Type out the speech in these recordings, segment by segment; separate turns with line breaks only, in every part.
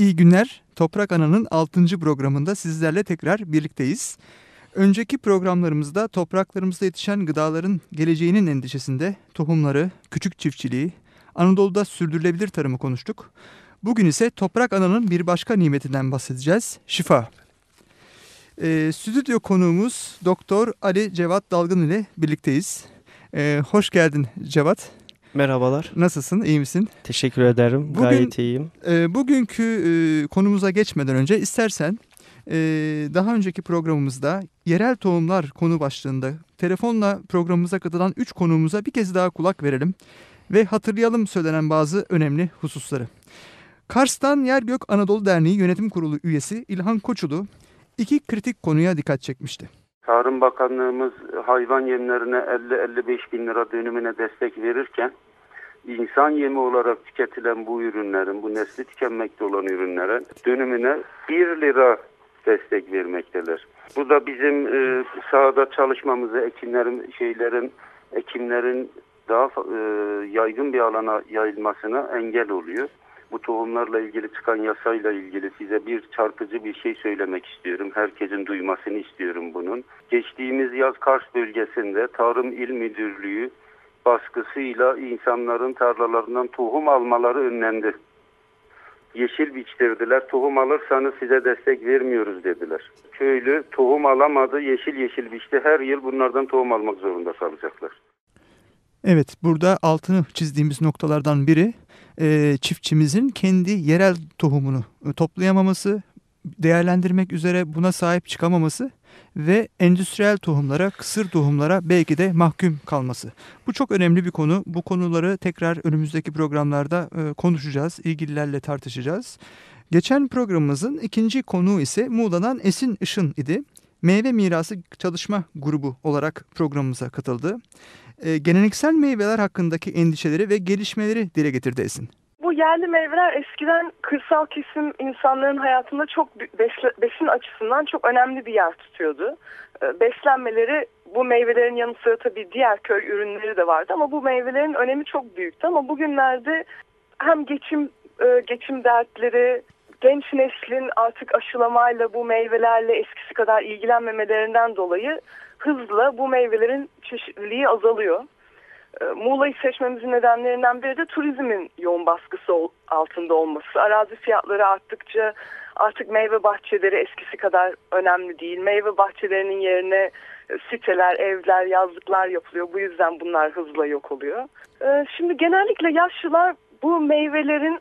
İyi günler. Toprak Ana'nın 6. programında sizlerle tekrar birlikteyiz. Önceki programlarımızda topraklarımızda yetişen gıdaların geleceğinin endişesinde tohumları, küçük çiftçiliği, Anadolu'da sürdürülebilir tarımı konuştuk. Bugün ise Toprak Ana'nın bir başka nimetinden bahsedeceğiz, şifa. Ee, stüdyo konuğumuz Doktor Ali Cevat Dalgın ile birlikteyiz. Ee, hoş geldin Cevat.
Merhabalar.
Nasılsın, iyi misin?
Teşekkür ederim, Bugün, gayet iyiyim.
E, bugünkü e, konumuza geçmeden önce istersen e, daha önceki programımızda yerel tohumlar konu başlığında telefonla programımıza katılan 3 konuğumuza bir kez daha kulak verelim ve hatırlayalım söylenen bazı önemli hususları. Kars'tan Yer Gök Anadolu Derneği Yönetim Kurulu üyesi İlhan Koçulu iki kritik konuya dikkat çekmişti.
Tarım Bakanlığımız hayvan yemlerine 50-55 bin lira dönümüne destek verirken insan yemi olarak tüketilen bu ürünlerin, bu nesli tükenmekte olan ürünlere dönümüne 1 lira destek vermekteler. Bu da bizim e, sahada çalışmamızı, ekinlerin, şeylerin, ekimlerin daha e, yaygın bir alana yayılmasına engel oluyor bu tohumlarla ilgili çıkan yasayla ilgili size bir çarpıcı bir şey söylemek istiyorum. Herkesin duymasını istiyorum bunun. Geçtiğimiz yaz Kars bölgesinde Tarım İl Müdürlüğü baskısıyla insanların tarlalarından tohum almaları önlendi. Yeşil biçtirdiler. Tohum alırsanız size destek vermiyoruz dediler. Köylü tohum alamadı. Yeşil yeşil biçti. Her yıl bunlardan tohum almak zorunda kalacaklar.
Evet burada altını çizdiğimiz noktalardan biri e, çiftçimizin kendi yerel tohumunu e, toplayamaması, değerlendirmek üzere buna sahip çıkamaması ve endüstriyel tohumlara, kısır tohumlara belki de mahkum kalması. Bu çok önemli bir konu. Bu konuları tekrar önümüzdeki programlarda e, konuşacağız, ilgililerle tartışacağız. Geçen programımızın ikinci konuğu ise Muğla'dan Esin Işın idi. Meyve Mirası Çalışma Grubu olarak programımıza katıldı e, geleneksel meyveler hakkındaki endişeleri ve gelişmeleri dile getirdi Esin.
Bu yerli meyveler eskiden kırsal kesim insanların hayatında çok besin açısından çok önemli bir yer tutuyordu. E, beslenmeleri bu meyvelerin yanı sıra tabii diğer köy ürünleri de vardı ama bu meyvelerin önemi çok büyüktü ama bugünlerde hem geçim e, geçim dertleri genç neslin artık aşılamayla bu meyvelerle eskisi kadar ilgilenmemelerinden dolayı hızla bu meyvelerin çeşitliliği azalıyor. Ee, Muğla'yı seçmemizin nedenlerinden biri de turizmin yoğun baskısı altında olması. Arazi fiyatları arttıkça artık meyve bahçeleri eskisi kadar önemli değil. Meyve bahçelerinin yerine e, siteler, evler, yazlıklar yapılıyor. Bu yüzden bunlar hızla yok oluyor. Ee, şimdi genellikle yaşlılar bu meyvelerin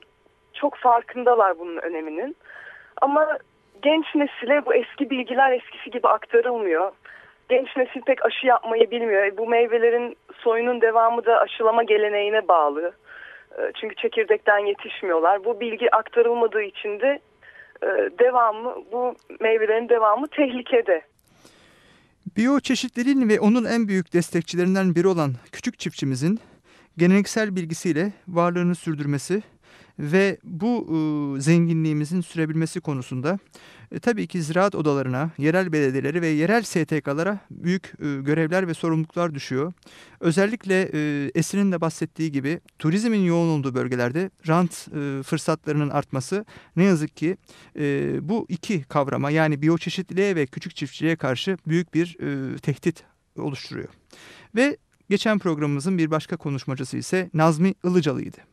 çok farkındalar bunun öneminin. Ama genç nesile bu eski bilgiler eskisi gibi aktarılmıyor genç nesil pek aşı yapmayı bilmiyor. Bu meyvelerin soyunun devamı da aşılama geleneğine bağlı. Ee, çünkü çekirdekten yetişmiyorlar. Bu bilgi aktarılmadığı için de e, devamı bu meyvelerin devamı tehlikede.
Biyoçeşitliliğin ve onun en büyük destekçilerinden biri olan küçük çiftçimizin geleneksel bilgisiyle varlığını sürdürmesi ve bu e, zenginliğimizin sürebilmesi konusunda e, tabii ki ziraat odalarına, yerel belediyeleri ve yerel STK'lara büyük e, görevler ve sorumluluklar düşüyor. Özellikle e, Esin'in de bahsettiği gibi turizmin yoğun olduğu bölgelerde rant e, fırsatlarının artması ne yazık ki e, bu iki kavrama yani biyoçeşitliliğe ve küçük çiftçiliğe karşı büyük bir e, tehdit oluşturuyor. Ve geçen programımızın bir başka konuşmacısı ise Nazmi Ilıcalı'ydı.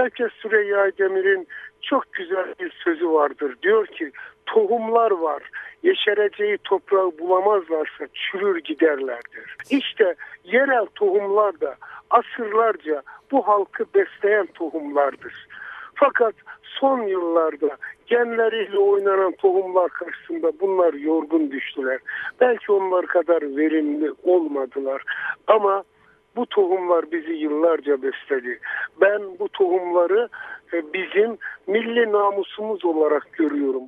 Şevket Süreyya Demir'in çok güzel bir sözü vardır. Diyor ki tohumlar var. Yeşereceği toprağı bulamazlarsa çürür giderlerdir. İşte yerel tohumlar da asırlarca bu halkı besleyen tohumlardır. Fakat son yıllarda genleriyle oynanan tohumlar karşısında bunlar yorgun düştüler. Belki onlar kadar verimli olmadılar ama bu tohumlar bizi yıllarca besledi. Ben bu tohumları e, bizim milli namusumuz olarak görüyorum.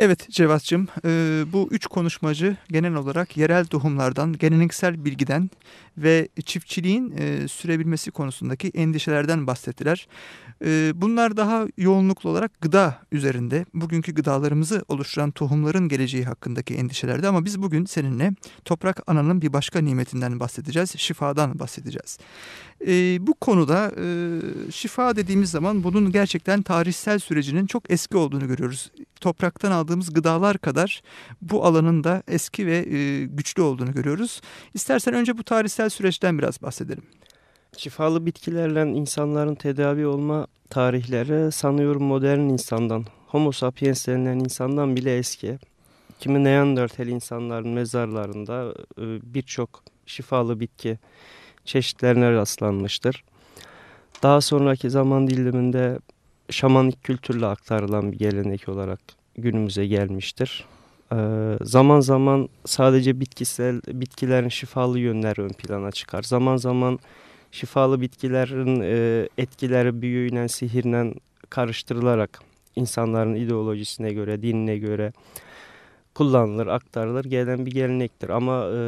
Evet Cevat'cığım e, bu üç konuşmacı genel olarak yerel tohumlardan, geleneksel bilgiden ve çiftçiliğin e, sürebilmesi konusundaki endişelerden bahsettiler. E, bunlar daha yoğunluklu olarak gıda üzerinde, bugünkü gıdalarımızı oluşturan tohumların geleceği hakkındaki endişelerdi. Ama biz bugün seninle toprak ananın bir başka nimetinden bahsedeceğiz, şifadan bahsedeceğiz. Bu konuda şifa dediğimiz zaman bunun gerçekten tarihsel sürecinin çok eski olduğunu görüyoruz. Topraktan aldığımız gıdalar kadar bu alanın da eski ve e, güçlü olduğunu görüyoruz. İstersen önce bu tarihsel süreçten biraz bahsedelim.
Şifalı bitkilerle insanların tedavi olma tarihleri sanıyorum modern insandan, homo sapiens denilen insandan bile eski. Kimi Neandertal insanların mezarlarında e, birçok şifalı bitki çeşitlerine rastlanmıştır. Daha sonraki zaman diliminde şamanik kültürle aktarılan bir gelenek olarak günümüze gelmiştir. Ee, zaman zaman sadece bitkisel bitkilerin şifalı yönleri ön plana çıkar. Zaman zaman şifalı bitkilerin e, etkileri büyüyle, sihirle karıştırılarak insanların ideolojisine göre, dinine göre kullanılır, aktarılır gelen bir gelenektir. Ama e,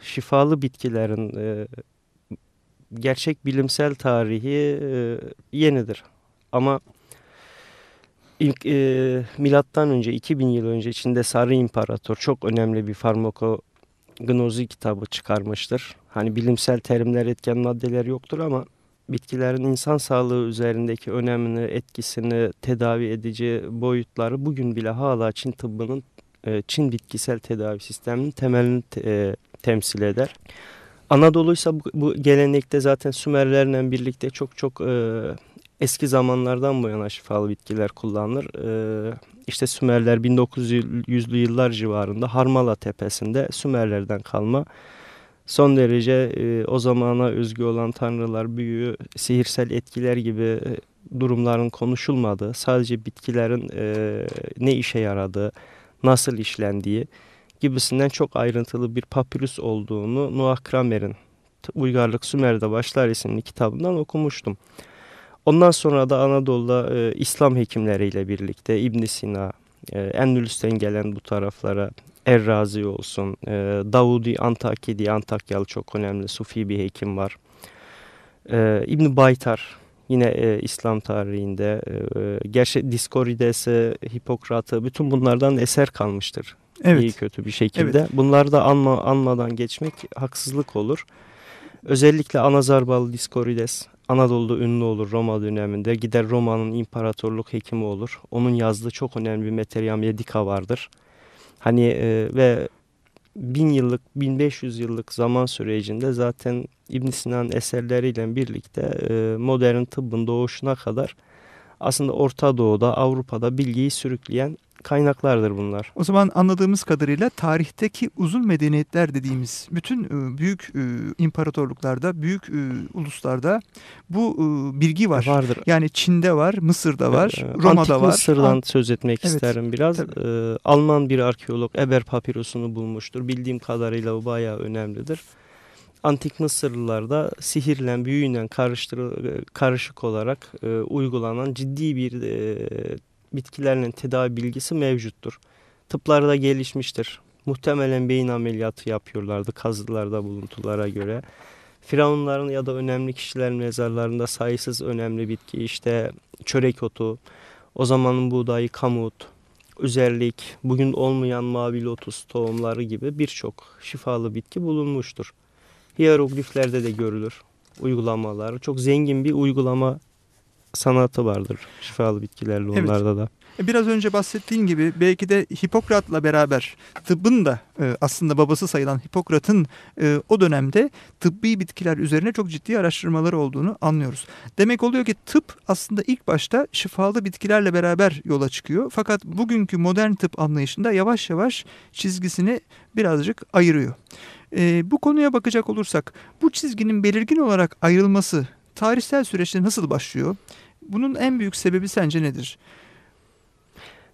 şifalı bitkilerin e, gerçek bilimsel tarihi yenidir. Ama ilk e, milattan önce 2000 yıl önce içinde Sarı İmparator çok önemli bir farmakognozi kitabı çıkarmıştır. Hani bilimsel terimler etken maddeler yoktur ama bitkilerin insan sağlığı üzerindeki önemini, etkisini, tedavi edici boyutları bugün bile hala Çin tıbbının, e, Çin bitkisel tedavi sisteminin temelini te, temsil eder. Anadolu ise bu, bu gelenekte zaten Sümerlerle birlikte çok çok e, eski zamanlardan bu yana şifalı bitkiler kullanılır. E, işte Sümerler 1900'lü yıllar civarında Harmala Tepesi'nde Sümerlerden kalma son derece e, o zamana özgü olan tanrılar, büyü, sihirsel etkiler gibi e, durumların konuşulmadığı, sadece bitkilerin e, ne işe yaradığı, nasıl işlendiği gibisinden çok ayrıntılı bir papyrus olduğunu Noah Kramer'in Uygarlık Sümer'de Başlar isimli kitabından okumuştum. Ondan sonra da Anadolu'da e, İslam hekimleriyle birlikte İbn Sina, e, Endülüs'ten gelen bu taraflara Errazi olsun, e, Davudi Antaki diye Antakyalı çok önemli Sufi bir hekim var. E, İbn Baytar yine e, İslam tarihinde, e, gerçi Discorides'i, Hipokrat'ı bütün bunlardan eser kalmıştır. Evet. İyi kötü bir şekilde. Evet. Bunları da anma, anmadan geçmek haksızlık olur. Özellikle Anazarbalı Diskorides Anadolu'da ünlü olur Roma döneminde. Gider Roma'nın imparatorluk hekimi olur. Onun yazdığı çok önemli bir Materia Medica vardır. Hani e, ve bin yıllık, 1500 yıllık zaman sürecinde zaten İbn Sina'nın eserleriyle birlikte e, modern tıbbın doğuşuna kadar aslında Orta Doğu'da, Avrupa'da bilgiyi sürükleyen kaynaklardır bunlar.
O zaman anladığımız kadarıyla tarihteki uzun medeniyetler dediğimiz bütün e, büyük e, imparatorluklarda, büyük e, uluslarda bu bilgi var. Vardır. Yani Çin'de var, Mısır'da var, Roma'da
Antik
var.
Mısır'dan An söz etmek evet, isterim biraz. Ee, Alman bir arkeolog Eber papirusunu bulmuştur. Bildiğim kadarıyla bu bayağı önemlidir. Antik Mısırlılarda sihirle, büyüyle karışık olarak e, uygulanan ciddi bir e, bitkilerle tedavi bilgisi mevcuttur. Tıplarda gelişmiştir. Muhtemelen beyin ameliyatı yapıyorlardı kazılarda buluntulara göre. Firavunların ya da önemli kişilerin mezarlarında sayısız önemli bitki işte çörek otu, o zamanın buğdayı kamut, üzerlik, bugün olmayan mavi lotus tohumları gibi birçok şifalı bitki bulunmuştur. Hierogliflerde de görülür uygulamalar. Çok zengin bir uygulama sanatı vardır şifalı bitkilerle evet. onlarda da.
E, biraz önce bahsettiğin gibi belki de Hipokrat'la beraber tıbbın da e, aslında babası sayılan Hipokrat'ın e, o dönemde tıbbi bitkiler üzerine çok ciddi araştırmaları olduğunu anlıyoruz. Demek oluyor ki tıp aslında ilk başta şifalı bitkilerle beraber yola çıkıyor. Fakat bugünkü modern tıp anlayışında yavaş yavaş çizgisini birazcık ayırıyor. bu konuya bakacak olursak bu çizginin belirgin olarak ayrılması tarihsel süreçte nasıl başlıyor? Bunun en büyük sebebi sence nedir?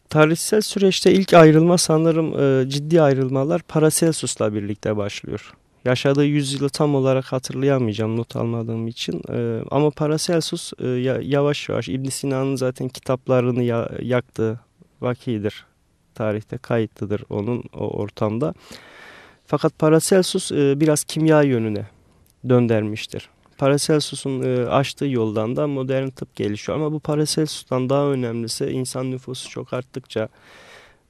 Tarihsel süreçte ilk ayrılma sanırım e, ciddi ayrılmalar Paracelsus'la birlikte başlıyor. Yaşadığı yüzyılı tam olarak hatırlayamayacağım not almadığım için. E, ama Paracelsus e, yavaş yavaş İbn Sina'nın zaten kitaplarını ya, yaktığı vakidir. tarihte kayıtlıdır onun o ortamda. Fakat Paracelsus e, biraz kimya yönüne döndermiştir. Paracelsus'un e, açtığı yoldan da modern tıp gelişiyor. Ama bu Paracelsus'tan daha önemlisi insan nüfusu çok arttıkça,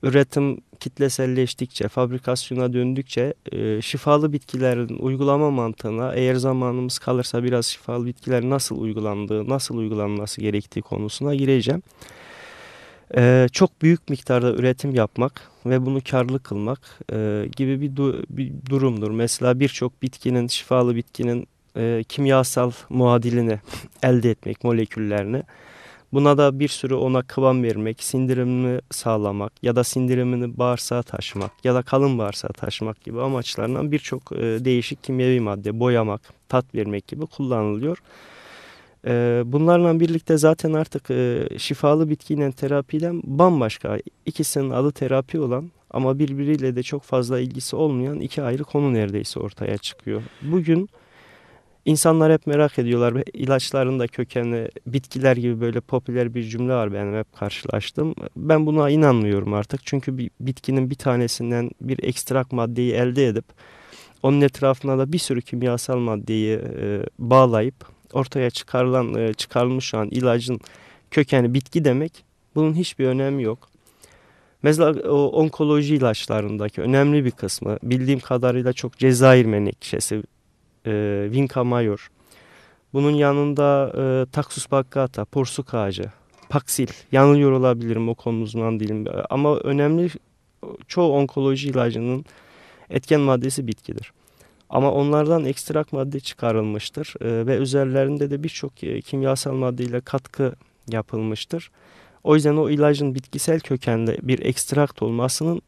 üretim kitleselleştikçe, fabrikasyona döndükçe e, şifalı bitkilerin uygulama mantığına eğer zamanımız kalırsa biraz şifalı bitkiler nasıl uygulandığı, nasıl uygulanması gerektiği konusuna gireceğim. E, çok büyük miktarda üretim yapmak ve bunu karlı kılmak e, gibi bir, du bir durumdur. Mesela birçok bitkinin, şifalı bitkinin e, kimyasal muadilini elde etmek, moleküllerini. Buna da bir sürü ona kıvam vermek, sindirimini sağlamak ya da sindirimini bağırsağa taşımak ya da kalın bağırsağa taşımak gibi amaçlarından birçok e, değişik kimyevi madde, boyamak, tat vermek gibi kullanılıyor. E, bunlarla birlikte zaten artık e, şifalı bitkiyle terapiden bambaşka ikisinin adı terapi olan ama birbiriyle de çok fazla ilgisi olmayan iki ayrı konu neredeyse ortaya çıkıyor. Bugün İnsanlar hep merak ediyorlar. İlaçların da kökeni bitkiler gibi böyle popüler bir cümle var benim hep karşılaştım. Ben buna inanmıyorum artık. Çünkü bir bitkinin bir tanesinden bir ekstrak maddeyi elde edip onun etrafına da bir sürü kimyasal maddeyi e, bağlayıp ortaya çıkarılan e, çıkarılmış an ilacın kökeni bitki demek bunun hiçbir önemi yok. Mesela o onkoloji ilaçlarındaki önemli bir kısmı bildiğim kadarıyla çok Cezayir menekşesi, e, Vinca Mayor. Bunun yanında e, Taxus baccata, porsuk ağacı, Paksil. Yanılıyor olabilirim o konu uzman değilim. Ama önemli çoğu onkoloji ilacının etken maddesi bitkidir. Ama onlardan ekstrak madde çıkarılmıştır e, ve üzerlerinde de birçok e, kimyasal maddeyle katkı yapılmıştır. O yüzden o ilacın bitkisel kökenli bir ekstrakt olmasının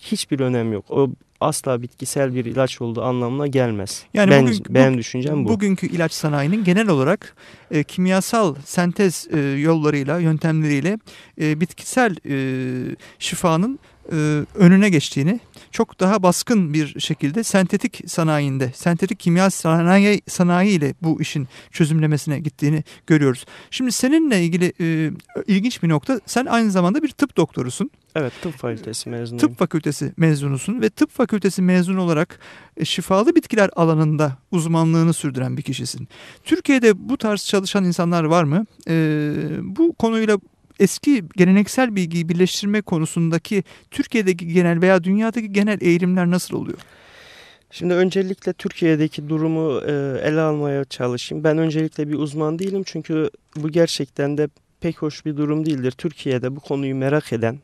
hiçbir önemi yok. O asla bitkisel bir ilaç olduğu anlamına gelmez. Yani ben, bugün, benim bu, düşüncem bu.
Bugünkü ilaç sanayinin genel olarak e, kimyasal sentez e, yollarıyla, yöntemleriyle e, bitkisel e, şifanın e, önüne geçtiğini çok daha baskın bir şekilde sentetik sanayinde, sentetik kimya sanayi, sanayi ile bu işin çözümlemesine gittiğini görüyoruz. Şimdi seninle ilgili e, ilginç bir nokta, sen aynı zamanda bir tıp doktorusun.
Evet tıp fakültesi mezunuyum.
Tıp fakültesi mezunusun ve tıp fakültesi mezunu olarak e, şifalı bitkiler alanında uzmanlığını sürdüren bir kişisin. Türkiye'de bu tarz çalışan insanlar var mı? E, bu konuyla eski geleneksel bilgiyi birleştirme konusundaki Türkiye'deki genel veya dünyadaki genel eğilimler nasıl oluyor?
Şimdi öncelikle Türkiye'deki durumu e, ele almaya çalışayım. Ben öncelikle bir uzman değilim çünkü bu gerçekten de pek hoş bir durum değildir. Türkiye'de bu konuyu merak eden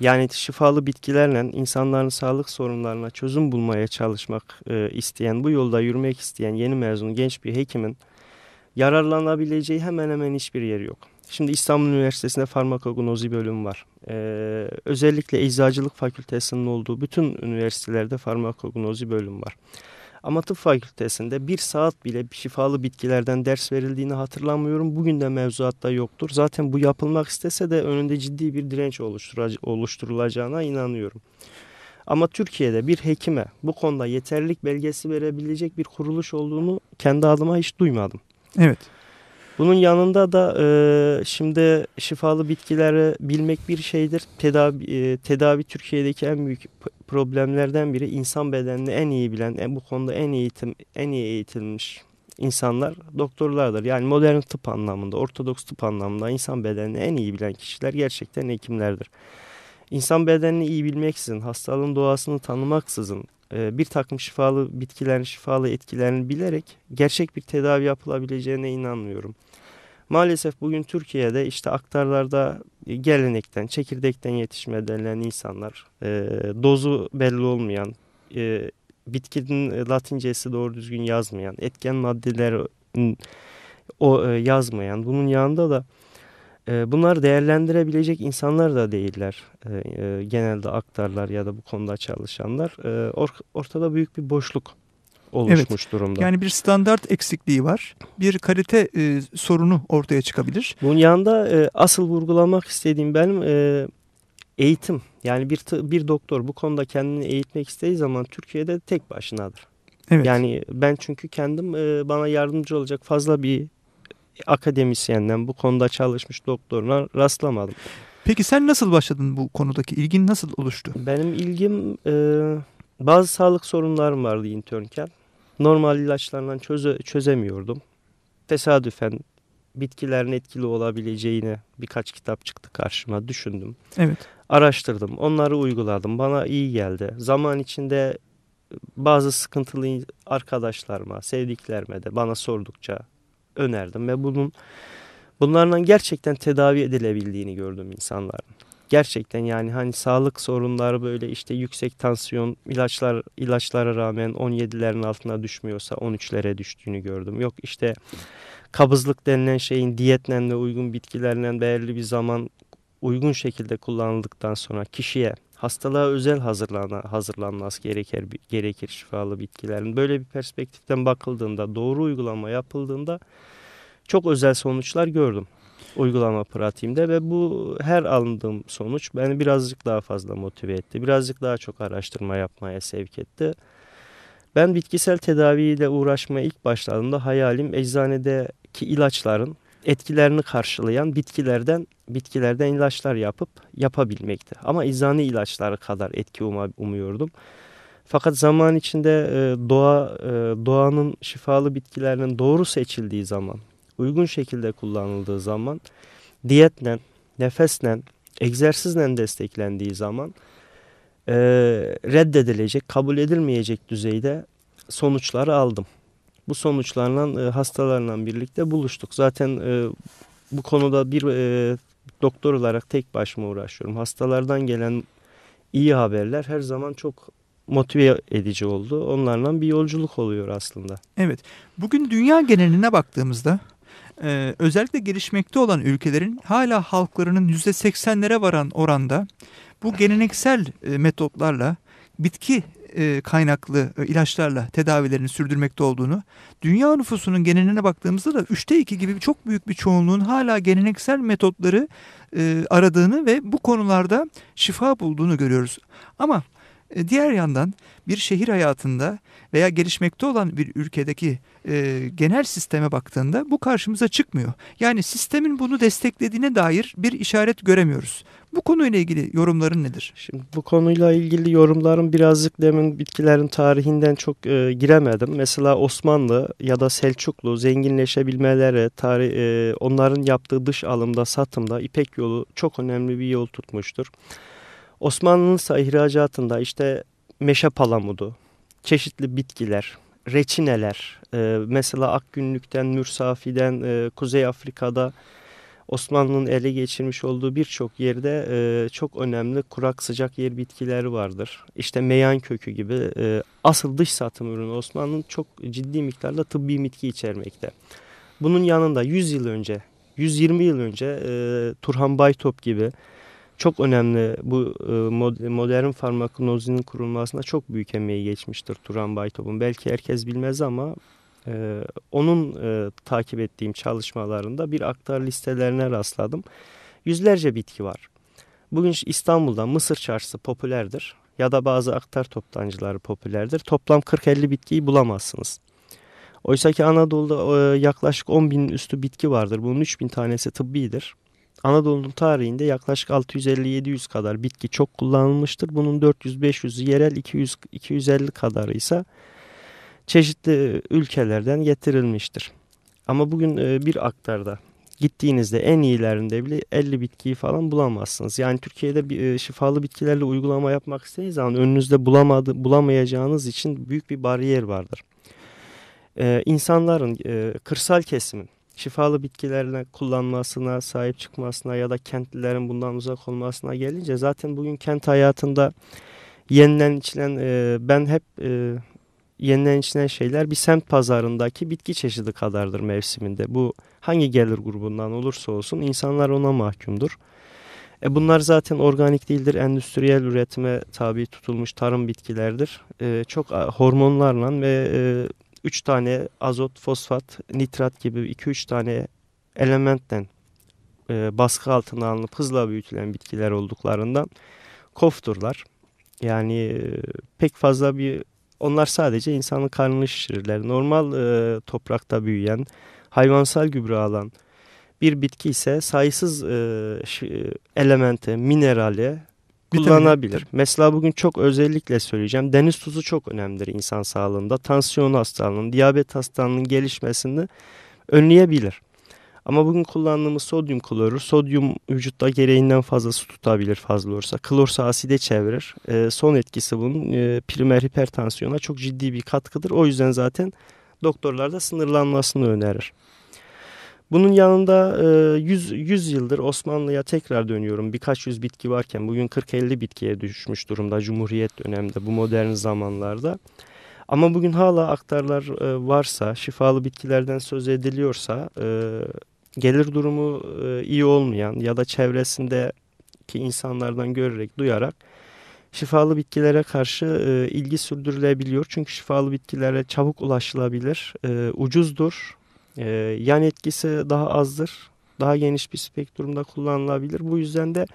yani şifalı bitkilerle insanların sağlık sorunlarına çözüm bulmaya çalışmak e, isteyen, bu yolda yürümek isteyen yeni mezun genç bir hekimin yararlanabileceği hemen hemen hiçbir yer yok. Şimdi İstanbul Üniversitesi'nde farmakognozi bölümü var. Ee, özellikle eczacılık fakültesinin olduğu bütün üniversitelerde farmakognozi bölümü var. Ama tıp fakültesinde bir saat bile şifalı bitkilerden ders verildiğini hatırlamıyorum. Bugün de mevzuatta yoktur. Zaten bu yapılmak istese de önünde ciddi bir direnç oluşturulacağına inanıyorum. Ama Türkiye'de bir hekime bu konuda yeterlilik belgesi verebilecek bir kuruluş olduğunu kendi adıma hiç duymadım.
Evet.
Bunun yanında da e, şimdi şifalı bitkileri bilmek bir şeydir. Tedavi, e, tedavi Türkiye'deki en büyük problemlerden biri insan bedenini en iyi bilen, en, bu konuda en eğitim en iyi eğitilmiş insanlar doktorlardır. Yani modern tıp anlamında, ortodoks tıp anlamında insan bedenini en iyi bilen kişiler gerçekten hekimlerdir. İnsan bedenini iyi bilmeksizin, hastalığın doğasını tanımaksızın, bir takım şifalı bitkilerin şifalı etkilerini bilerek gerçek bir tedavi yapılabileceğine inanmıyorum. Maalesef bugün Türkiye'de işte aktarlarda gelenekten, çekirdekten yetişme denilen insanlar, e, dozu belli olmayan, e, bitkinin latincesi doğru düzgün yazmayan, etken maddeler o e, yazmayan, bunun yanında da e, bunlar değerlendirebilecek insanlar da değiller. E, e, genelde aktarlar ya da bu konuda çalışanlar. E, or, ortada büyük bir boşluk oluşmuş evet, durumda.
Yani bir standart eksikliği var. Bir kalite e, sorunu ortaya çıkabilir.
Bunun yanında e, asıl vurgulamak istediğim benim e, eğitim. Yani bir bir doktor bu konuda kendini eğitmek istediği zaman Türkiye'de tek başınadır. Evet. Yani ben çünkü kendim e, bana yardımcı olacak fazla bir akademisyenden bu konuda çalışmış doktoruna rastlamadım.
Peki sen nasıl başladın bu konudaki ilgin nasıl oluştu?
Benim ilgim e, bazı sağlık sorunlarım vardı internken. Normal ilaçlarla çöze, çözemiyordum. Tesadüfen bitkilerin etkili olabileceğini birkaç kitap çıktı karşıma düşündüm.
Evet.
Araştırdım, onları uyguladım. Bana iyi geldi. Zaman içinde bazı sıkıntılı arkadaşlarıma, sevdiklerime de bana sordukça önerdim ve bunun bunlarla gerçekten tedavi edilebildiğini gördüm insanların. Gerçekten yani hani sağlık sorunları böyle işte yüksek tansiyon ilaçlar ilaçlara rağmen 17'lerin altına düşmüyorsa 13'lere düştüğünü gördüm. Yok işte kabızlık denilen şeyin diyetle de uygun bitkilerle belirli bir zaman uygun şekilde kullanıldıktan sonra kişiye hastalığa özel hazırlana, hazırlanması gerekir, gerekir şifalı bitkilerin. Böyle bir perspektiften bakıldığında, doğru uygulama yapıldığında çok özel sonuçlar gördüm uygulama pratiğimde ve bu her alındığım sonuç beni birazcık daha fazla motive etti. Birazcık daha çok araştırma yapmaya sevk etti. Ben bitkisel tedaviyle uğraşmaya ilk başladığımda hayalim eczanedeki ilaçların etkilerini karşılayan bitkilerden bitkilerden ilaçlar yapıp yapabilmekti. Ama eczane ilaçları kadar etki umuyordum. Fakat zaman içinde e, doğa e, doğanın şifalı bitkilerinin doğru seçildiği zaman, uygun şekilde kullanıldığı zaman, diyetle, nefesle, egzersizle desteklendiği zaman e, reddedilecek, kabul edilmeyecek düzeyde sonuçları aldım. Bu sonuçlarla e, hastalarla birlikte buluştuk. Zaten e, bu konuda bir e, doktor olarak tek başıma uğraşıyorum. Hastalardan gelen iyi haberler her zaman çok motive edici oldu. Onlarla bir yolculuk oluyor aslında.
Evet. Bugün dünya geneline baktığımızda e, özellikle gelişmekte olan ülkelerin hala halklarının %80'lere varan oranda bu geleneksel e, metotlarla bitki e, kaynaklı e, ilaçlarla tedavilerini sürdürmekte olduğunu, dünya nüfusunun geneline baktığımızda da üçte iki gibi çok büyük bir çoğunluğun hala geleneksel metotları e, aradığını ve bu konularda şifa bulduğunu görüyoruz. Ama diğer yandan bir şehir hayatında veya gelişmekte olan bir ülkedeki genel sisteme baktığında bu karşımıza çıkmıyor. Yani sistemin bunu desteklediğine dair bir işaret göremiyoruz. Bu konuyla ilgili yorumların nedir?
Şimdi bu konuyla ilgili yorumlarım birazcık demin bitkilerin tarihinden çok e, giremedim. Mesela Osmanlı ya da Selçuklu zenginleşebilmeleri, tarih, e, onların yaptığı dış alımda, satımda İpek yolu çok önemli bir yol tutmuştur. Osmanlı'nın ise ihracatında işte meşe palamudu, çeşitli bitkiler, reçineler, e, mesela Akgünlük'ten, Mürsafi'den, e, Kuzey Afrika'da Osmanlı'nın ele geçirmiş olduğu birçok yerde e, çok önemli kurak sıcak yer bitkileri vardır. İşte meyan kökü gibi e, asıl dış satım ürünü Osmanlı'nın çok ciddi miktarda tıbbi bitki içermekte. Bunun yanında 100 yıl önce, 120 yıl önce e, Turhan Baytop gibi çok önemli bu e, modern farmakolojinin kurulmasına çok büyük emeği geçmiştir Turan Baytop'un. Belki herkes bilmez ama e, onun e, takip ettiğim çalışmalarında bir aktar listelerine rastladım. Yüzlerce bitki var. Bugün İstanbul'da Mısır çarşısı popülerdir ya da bazı aktar toptancıları popülerdir. Toplam 40-50 bitkiyi bulamazsınız. Oysa ki Anadolu'da yaklaşık 10 bin üstü bitki vardır. Bunun 3 bin tanesi tıbbidir. Anadolu'nun tarihinde yaklaşık 650-700 kadar bitki çok kullanılmıştır. Bunun 400-500 yerel 200-250 kadarı ise çeşitli ülkelerden getirilmiştir. Ama bugün e, bir aktarda gittiğinizde en iyilerinde bile 50 bitkiyi falan bulamazsınız. Yani Türkiye'de bir e, şifalı bitkilerle uygulama yapmak istediğiniz zaman önünüzde bulamadı, bulamayacağınız için büyük bir bariyer vardır. Ee, insanların, e, kırsal kesimin şifalı bitkilerle kullanmasına, sahip çıkmasına ya da kentlilerin bundan uzak olmasına gelince zaten bugün kent hayatında yenilen içilen e, ben hep e, yenilen içilen şeyler bir semt pazarındaki bitki çeşidi kadardır mevsiminde. Bu hangi gelir grubundan olursa olsun insanlar ona mahkumdur. E bunlar zaten organik değildir, endüstriyel üretime tabi tutulmuş tarım bitkilerdir. E, çok hormonlarla ve e, 3 tane azot, fosfat, nitrat gibi 2-3 tane elementten e, baskı altına alınıp hızla büyütülen bitkiler olduklarından kofturlar. Yani e, pek fazla bir onlar sadece insanın karnını şişirirler. Normal e, toprakta büyüyen, hayvansal gübre alan bir bitki ise sayısız e, elemente, minerali kullanabilir. Mesela bugün çok özellikle söyleyeceğim. Deniz tuzu çok önemlidir insan sağlığında. Tansiyon hastalığının, diyabet hastalığının gelişmesini önleyebilir. Ama bugün kullandığımız sodyum klorür, sodyum vücutta gereğinden fazla su tutabilir fazla olursa. Klorsa aside çevirir. E, son etkisi bunun e, primer hipertansiyona çok ciddi bir katkıdır. O yüzden zaten doktorlar da sınırlanmasını önerir. Bunun yanında 100, 100 yıldır Osmanlı'ya tekrar dönüyorum. Birkaç yüz bitki varken bugün 40-50 bitkiye düşmüş durumda Cumhuriyet döneminde bu modern zamanlarda. Ama bugün hala aktarlar varsa, şifalı bitkilerden söz ediliyorsa gelir durumu iyi olmayan ya da çevresindeki insanlardan görerek, duyarak şifalı bitkilere karşı ilgi sürdürülebiliyor. Çünkü şifalı bitkilere çabuk ulaşılabilir, ucuzdur e, yan etkisi daha azdır. Daha geniş bir spektrumda kullanılabilir. Bu yüzden de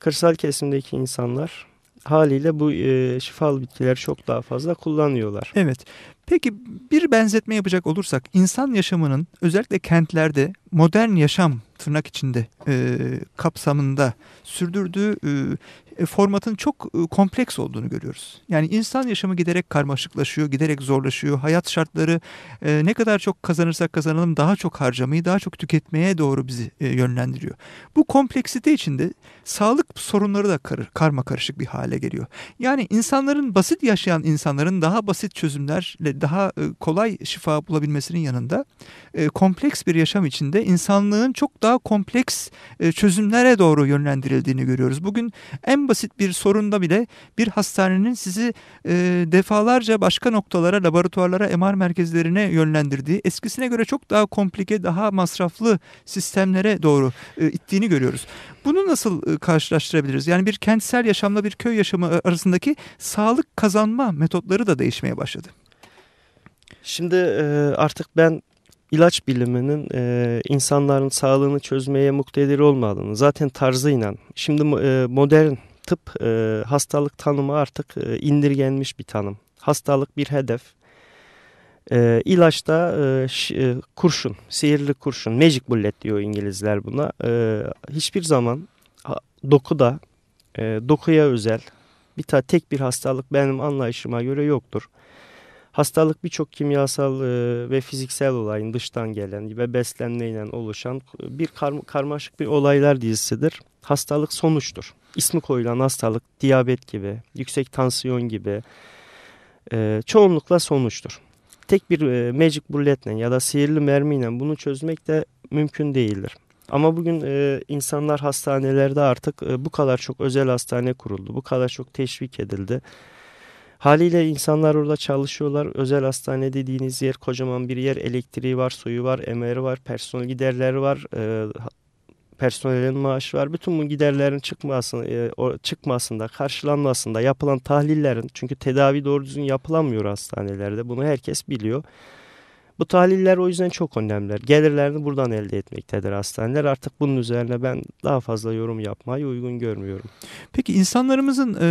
kırsal kesimdeki insanlar haliyle bu e, şifalı bitkileri çok daha fazla kullanıyorlar.
Evet. Peki bir benzetme yapacak olursak insan yaşamının özellikle kentlerde modern yaşam tırnak içinde e, kapsamında sürdürdüğü e, e, formatın çok e, kompleks olduğunu görüyoruz. Yani insan yaşamı giderek karmaşıklaşıyor, giderek zorlaşıyor. Hayat şartları e, ne kadar çok kazanırsak kazanalım daha çok harcamayı, daha çok tüketmeye doğru bizi yönlendiriyor. Bu kompleksite içinde sağlık sorunları da kar, karma karışık bir hale geliyor. Yani insanların basit yaşayan insanların daha basit çözümlerle daha kolay şifa bulabilmesinin yanında kompleks bir yaşam içinde insanlığın çok daha kompleks çözümlere doğru yönlendirildiğini görüyoruz. Bugün en basit bir sorunda bile bir hastanenin sizi e, defalarca başka noktalara, laboratuvarlara, MR merkezlerine yönlendirdiği, eskisine göre çok daha komplike, daha masraflı sistemlere doğru e, ittiğini görüyoruz. Bunu nasıl e, karşılaştırabiliriz? Yani bir kentsel yaşamla bir köy yaşamı arasındaki sağlık kazanma metotları da değişmeye başladı.
Şimdi e, artık ben ilaç biliminin e, insanların sağlığını çözmeye muktedir olmadığını zaten tarzıyla şimdi e, modern tıp hastalık tanımı artık indirgenmiş bir tanım. Hastalık bir hedef. E, ilaçta e, kurşun, sihirli kurşun, magic bullet diyor İngilizler buna. Hiçbir zaman dokuda, e, dokuya özel bir ta tek bir hastalık benim anlayışıma göre yoktur. Hastalık birçok kimyasal ve fiziksel olayın dıştan gelen ve beslenmeyle oluşan bir kar karmaşık bir olaylar dizisidir. Hastalık sonuçtur ismi koyulan hastalık diyabet gibi, yüksek tansiyon gibi çoğunlukla sonuçtur. Tek bir magic bulletle ya da sihirli mermiyle bunu çözmek de mümkün değildir. Ama bugün e, insanlar hastanelerde artık e, bu kadar çok özel hastane kuruldu. Bu kadar çok teşvik edildi. Haliyle insanlar orada çalışıyorlar. Özel hastane dediğiniz yer kocaman bir yer. Elektriği var, suyu var, emeri var, personel giderleri var. E, personelin maaşı var. Bütün bu giderlerin çıkmasın, e, çıkmasında, karşılanmasında yapılan tahlillerin çünkü tedavi doğru düzgün yapılamıyor hastanelerde. Bunu herkes biliyor. Bu tahliller o yüzden çok önemliler. Gelirlerini buradan elde etmektedir hastaneler. Artık bunun üzerine ben daha fazla yorum yapmayı uygun görmüyorum.
Peki insanlarımızın e,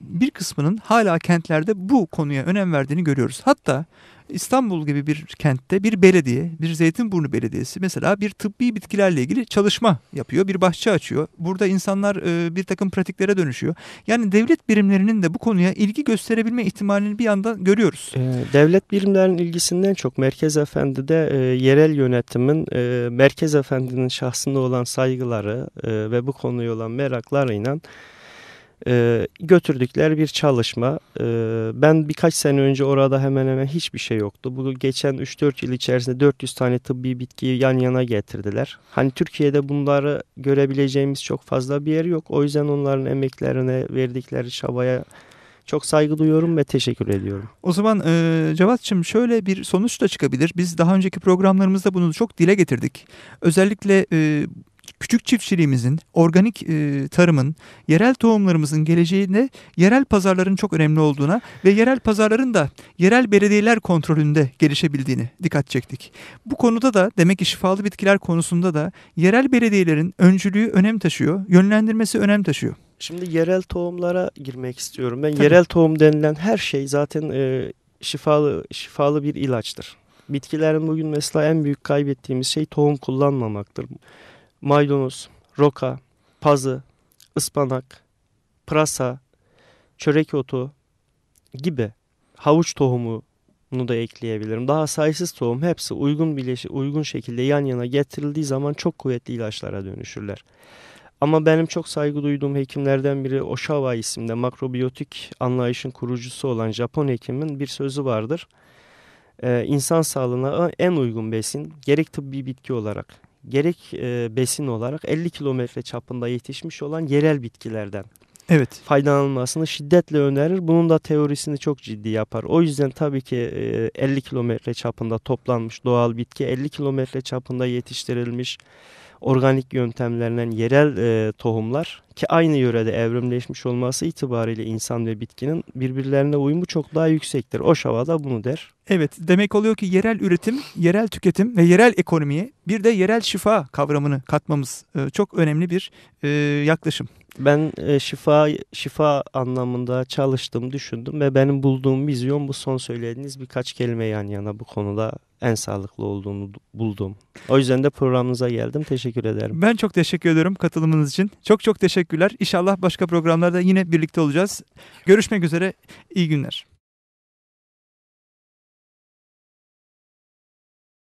bir kısmının hala kentlerde bu konuya önem verdiğini görüyoruz. Hatta İstanbul gibi bir kentte bir belediye, bir Zeytinburnu Belediyesi mesela bir tıbbi bitkilerle ilgili çalışma yapıyor, bir bahçe açıyor. Burada insanlar e, bir takım pratiklere dönüşüyor. Yani devlet birimlerinin de bu konuya ilgi gösterebilme ihtimalini bir anda görüyoruz.
E, devlet birimlerinin ilgisinden çok Merkez Efendi'de e, yerel yönetimin e, Merkez Efendi'nin şahsında olan saygıları e, ve bu konuya olan meraklarıyla e, götürdükleri bir çalışma. E, ben birkaç sene önce orada hemen hemen hiçbir şey yoktu. Bu geçen 3-4 yıl içerisinde 400 tane tıbbi bitkiyi yan yana getirdiler. Hani Türkiye'de bunları görebileceğimiz çok fazla bir yer yok. O yüzden onların emeklerine verdikleri çabaya çok saygı duyuyorum ve teşekkür ediyorum.
O zaman e, Cevat'cığım şöyle bir sonuç da çıkabilir. Biz daha önceki programlarımızda bunu çok dile getirdik. Özellikle e, küçük çiftçiliğimizin, organik e, tarımın, yerel tohumlarımızın geleceğinde yerel pazarların çok önemli olduğuna ve yerel pazarların da yerel belediyeler kontrolünde gelişebildiğini dikkat çektik. Bu konuda da demek ki şifalı bitkiler konusunda da yerel belediyelerin öncülüğü önem taşıyor, yönlendirmesi önem taşıyor.
Şimdi yerel tohumlara girmek istiyorum. Ben Tabii. yerel tohum denilen her şey zaten e, şifalı şifalı bir ilaçtır. Bitkilerin bugün mesela en büyük kaybettiğimiz şey tohum kullanmamaktır. Maydanoz, roka, pazı, ıspanak, pırasa, çörek otu gibi havuç tohumunu da ekleyebilirim. Daha sayısız tohum hepsi uygun bileşi, uygun şekilde yan yana getirildiği zaman çok kuvvetli ilaçlara dönüşürler. Ama benim çok saygı duyduğum hekimlerden biri Oshawa isimde makrobiyotik anlayışın kurucusu olan Japon hekimin bir sözü vardır. Ee, insan sağlığına en uygun besin gerek tıbbi bitki olarak gerek e, besin olarak 50 kilometre çapında yetişmiş olan yerel bitkilerden
Evet.
faydalanılmasını şiddetle önerir. Bunun da teorisini çok ciddi yapar. O yüzden tabii ki e, 50 kilometre çapında toplanmış doğal bitki 50 kilometre çapında yetiştirilmiş organik yöntemlerden yerel e, tohumlar ki aynı yörede evrimleşmiş olması itibariyle insan ve bitkinin birbirlerine uyumu çok daha yüksektir. O da bunu der.
Evet demek oluyor ki yerel üretim, yerel tüketim ve yerel ekonomiye bir de yerel şifa kavramını katmamız e, çok önemli bir e, yaklaşım.
Ben e, şifa şifa anlamında çalıştım, düşündüm ve benim bulduğum vizyon bu son söylediğiniz birkaç kelime yan yana bu konuda en sağlıklı olduğunu buldum. O yüzden de programınıza geldim. Teşekkür ederim.
Ben çok teşekkür ediyorum katılımınız için. Çok çok teşekkürler. İnşallah başka programlarda yine birlikte olacağız. Görüşmek üzere. İyi günler.